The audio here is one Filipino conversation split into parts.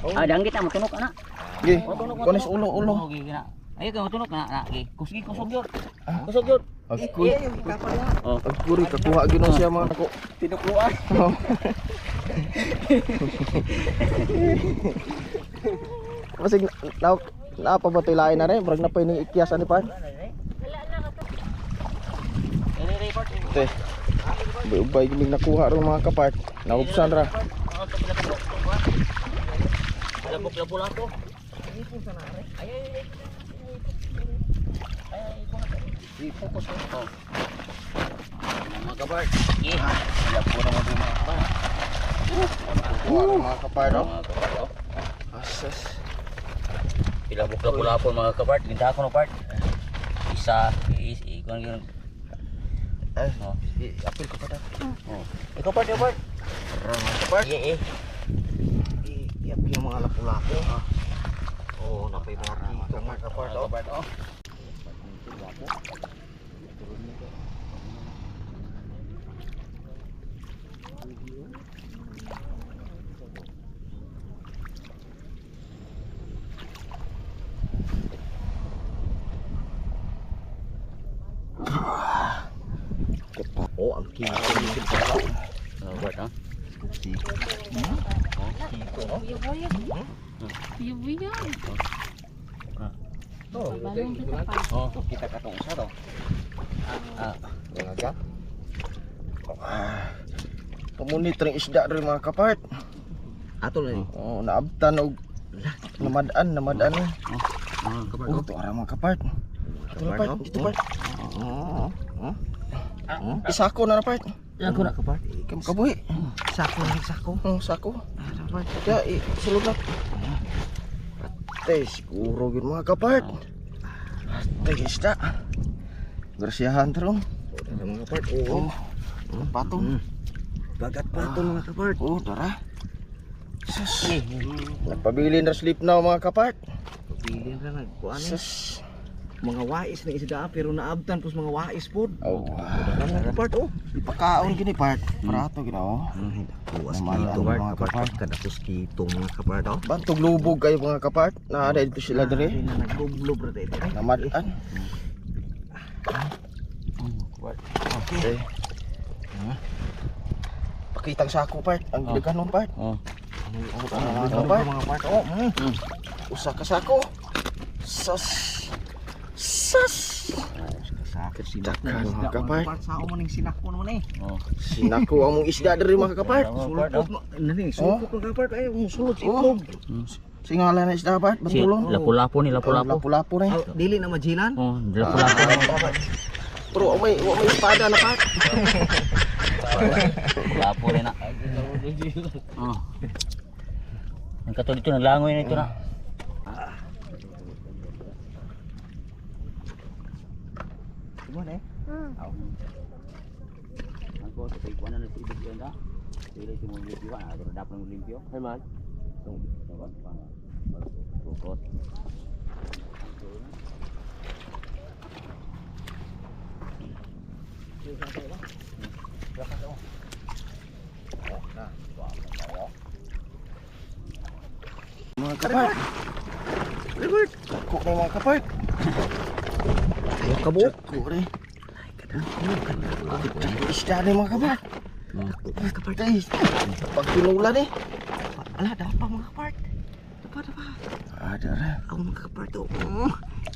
Ah, danggit na matunok ana. Gi. Matunok Kunis ulo ulo. Oh, gi na. Ayo kay matunok na na gi. Kusgi kusog yun. Kusog yun. Agkuy. Oh. Agkuri kakuha gyud siya mga nako. Tinukluan. Oh. Masig na na pa ba lain na rin? Brag na pa yung ikyas ani pa. Te. Ubay giling nakuha ron mga kapart. Naubsan ra. Labok-labok lang ko. I-focus ko ito. Mga kabar. Gi. Alam ko naman ito mga kabar. Nakuha ron mga kapart. oh. Mga kabar. oh. Asas. Ilabok-labok mga kabar. Ginta ko na part. Isa. is- Ikon yun. Ay, Oh. i- apil ko pa. Oh. Ikaw part, ikaw part. Ra mga kapart. Iya, eh. I- Iapil yung mga lapu-lapu. Oh, napay mga kito mga kapart. oh. Kabar, oh. Oh, ang kito. Kabar, oh. Buya-buya. Oh, Balong kita pa. Oh, kita katong isa to. Ah, Mga gap. Pamunit ring isda rin mga kapart. ato lang. Oh, naabtan og namadaan, namadaan. eh. Oh, kabar, Oh, ito ara mga kapart. Ito na part, dito part. Oh. Isako na na part. Yan ko na kabar. Kam kabuhi. Sako sako. Oh, sako. Kaya isulod na. Ate, siguro yun mga kapart. Ate, isda. Grasyahan taron. Mga kapart. Oh, patong. Bagat pa ito mga kapart. Oh, tara. Sus. Nagpabili na sleep na mga kapart. Bilin ra nagkuan eh. Sus. Mga wais na isda pero naabtan pus mga wais pod. Oh, Mga part oh. ipakaon gini part. Parato gina oh. Buwas Naman kito part kapart kada pus kito mga kapart oh. Bantog lubog kayo mga kapart. Na dito sila dire. na nagbublo bro dito. Namadaan. Okay. Pakitang sako part. Ang Oh. gidagan nun part. Oh. Ang Ano mga part oh. Mm. Usa ka sako. Sus. Sus. Sakit sinak na mga isda kapart. mga kapart sa mo ning sinak mo naman eh. Oh. Sinako ang mong isda diri mga kapart. Sulpot mo. Nani sulpot ng kapart ay mo sulod sa itlog. Singalan na isda part. Si Bantulong. lapu-lapu ni lapu-lapu. Lapu-lapu na. Ah, Dili na majilan. Oh, lapu-lapu. Pero may may espada na part. Lapu rin na. Oh. Ang kato dito naglangoy na ito na. Mo na eh. Ako sa kay kuan na sa ibig yun da. Dili si mo limpyo na, pero dapat mo limpyo. Hey man. So, dapat pa. Focus. Mga kapart. Robert. Dako na mga kapart. Yung kabo. Dako isda rin mga kapart. Mga kapart. Pag pinulan eh. Ala dapat pa mga kapart. Dapat dapat. Ada rin. Ako mga kapart oh. Mm.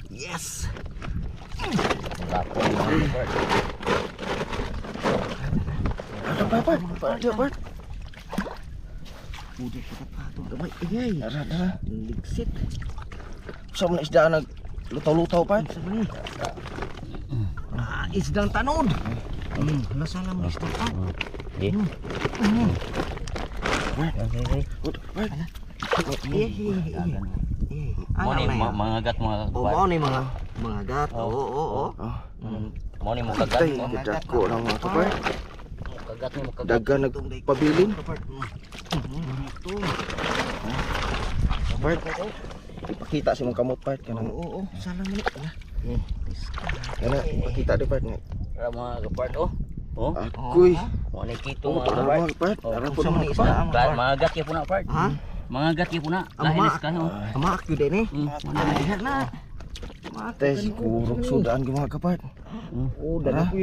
Yes. Ni mga kapart. Ada pa part. Ada part. Pudi kita pa to. Gamay ingay. Ada ada. Ligsit. Sa mga isda nag lutaw-lutaw part. Sa man Ah, isdang tanod. Hmm, nasa lang mo isdang pa. Hmm. Eh, Mo ano ni mga gat mga Oh, kapart. mao ni mga mga gat. Oh. Oo, oo, oo. Oh. Mm. Mo ni mo kagat. Tay, mo. dako na mga kapart. Kagat ni mo kagat. Daga nagpabilin. Kapart. Hmm. Part. Ipakita si mong kamot part Oo, kanang. oo, oo. Sana mo ni. Ala. Hmm. Kana ipakita di part nga. Para mga kapart oh. Oh. Agoy. Mo ni kito mga para kapart. mga part. Para po Sa mga mga kapart. isda. Ba- Mga gat ya po na part. Ha? Mga gat po na. Ah, Lahi mga- na ka no. Amaak yun din eh. Hmm, Ano na na? Yun. siguro sudaan ka mga kapart. Oh, dala ko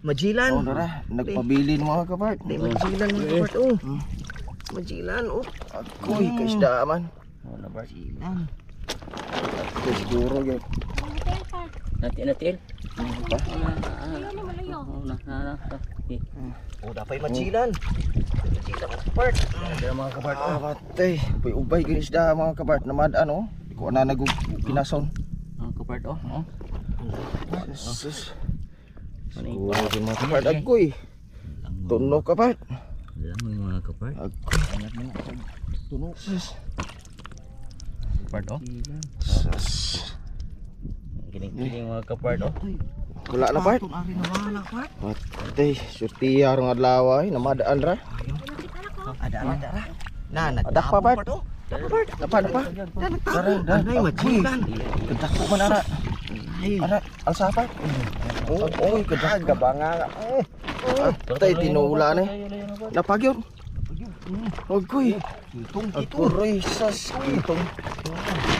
Majilan. Oh, dara, nagpabilin mga kapart. Di, majilan mga kapart. Oh. Majilan. Oh. Ako'y kaisda man. Wala ba? Majilan. Tay, siguro yun. Natil natil. Pa? Malayo, malayo. Oh, na na na. Dapat majilan. Majilan mga kapart. Ada mga kapart. Ah, batay. Uy, ubay gini isda mga kapart. Namadaan oh. Di ko na nagug pinason. Mga kapart oh. Oh. Sus. Ano Siguro yun mga kapart. Agoy. Tunog mo yung mga kapart. Agoy. Na. Tunog. Sus. Kapart oh. Sus. Kining-kining mga kapart oh. Wala na part. Patong ari na wala kapart. Batay. Surtiya rong adlaw ay. Namadaan ra. Ada ada ra. Na, Ada pa, Bart? Oh. Napa, napa. Na, Dara, nagtapo. dara. Anay, majilan. Kedako man ara. Ara, alsa pa. Oh, oy, kedako. Gabanga. Batay tinula ni. Napagyod. Agoy. itong ito. Agoy, sas. Kitong.